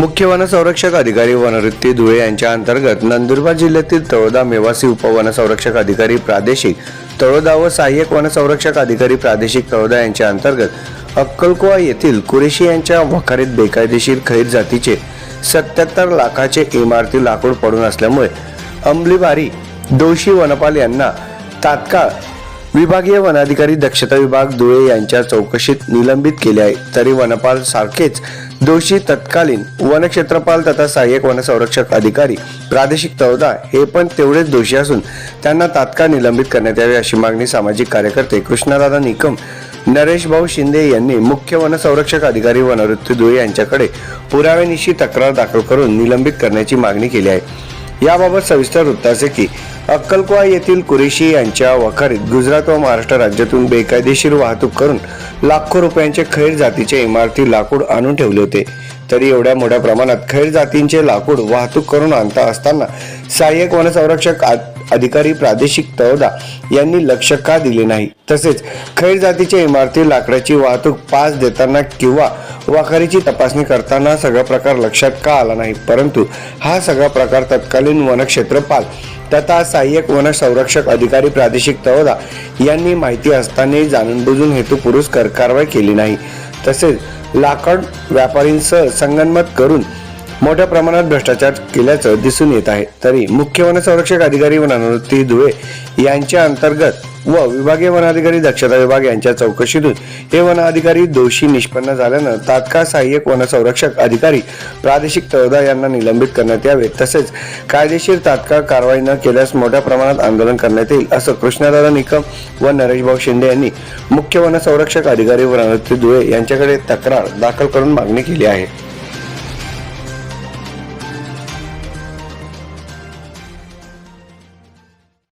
मुख्य वनसंरक्षक अधिकारी वनवृत्ती धुळे यांच्या अंतर्गत नंदुरबार जिल्ह्यातील तळोदा मेवासी उपवनसंरक्षक अधिकारी प्रादेशिक तळोदा व सहाय्यक वनसंरक्षक अधिकारी प्रादेशिक तळोदा यांच्या अंतर्गत अक्कलकुवा येथील कुरेशी यांच्या वखारीत बेकायदेशीर खैर जातीचे सत्याहत्तर लाखाचे इमारती लाकूड पडून असल्यामुळे अंबलीबारी दोषी वनपाल यांना तात्काळ विभागीय वनाधिकारी दक्षता विभाग धुळे यांच्या चौकशीत निलंबित केले आहे. तरी वनपाल सारखेच दोषी तत्कालीन वनक्षेत्रपाल तथा सहाय्यक वनसंरक्षक अधिकारी प्रादेशिक तळोदा हे पण तेवढेच दोषी असून त्यांना तात्काळ निलंबित करण्यात यावे अशी मागणी सामाजिक कार्यकर्ते कृष्णदादा निकम नरेश भाऊ शिंदे यांनी मुख्य वनसंरक्षक अधिकारी वनवृत्ती धुळे यांच्याकडे पुराव्यानिशी तक्रार दाखल करून निलंबित करण्याची मागणी केली आहे. याबाबत सविस्तर वृत्त असे की अक्कलकुवा येथील कुरेशी यांच्या वखारीत गुजरात व महाराष्ट्र राज्यातून बेकायदेशीर वाहतूक करून लाखो रुपयांचे खैर जातीचे इमारती लाकूड आणून ठेवले होते. तरी एवढ्या मोठ्या प्रमाणात खैर जातींचे लाकूड वाहतूक करून आणता असताना सहाय्यक वनसंरक्षक अधिकारी प्रादेशिक तळोदा यांनी लक्ष का दिले नाही? तसेच खैर जातीच्या इमारती लाकडाची वाहतूक पास देताना किंवा वाखारीची तपासणी करताना सगळा प्रकार लक्षात का आला नाही? परंतु हा सगळा प्रकार तत्कालीन वनक्षेत्रपाल तथा सहाय्यक वन संरक्षक अधिकारी प्रादेशिक तळोदा यांनी माहिती असतानाही जाणून बुजून हेतुपुरस्कर कारवाई केली नाही. तसेच लाकड व्यापारींसह संगनमत करून मोठ्या प्रमाणात भ्रष्टाचार केल्याचं दिसून येत आहे. तरी मुख्य वनसंरक्षक अधिकारी वनानुवृत्ती धुळे यांच्या अंतर्गत व विभागीय वनाधिकारी दक्षता विभाग यांच्या चौकशीतून हे वन अधिकारी दोषी निष्पन्न झाल्यानं तात्काळ सहाय्यक वनसंरक्षक अधिकारी प्रादेशिक तळोदा यांना निलंबित करण्यात यावे. तसेच कायदेशीर तात्काळ कारवाई न केल्यास मोठ्या प्रमाणात आंदोलन करण्यात येईल असं कृष्णदादा निकम व नरेशभाऊ शिंदे यांनी मुख्य वनसंरक्षक अधिकारी वनानुवृत्ती धुळे यांच्याकडे तक्रार दाखल करून मागणी केली आहे.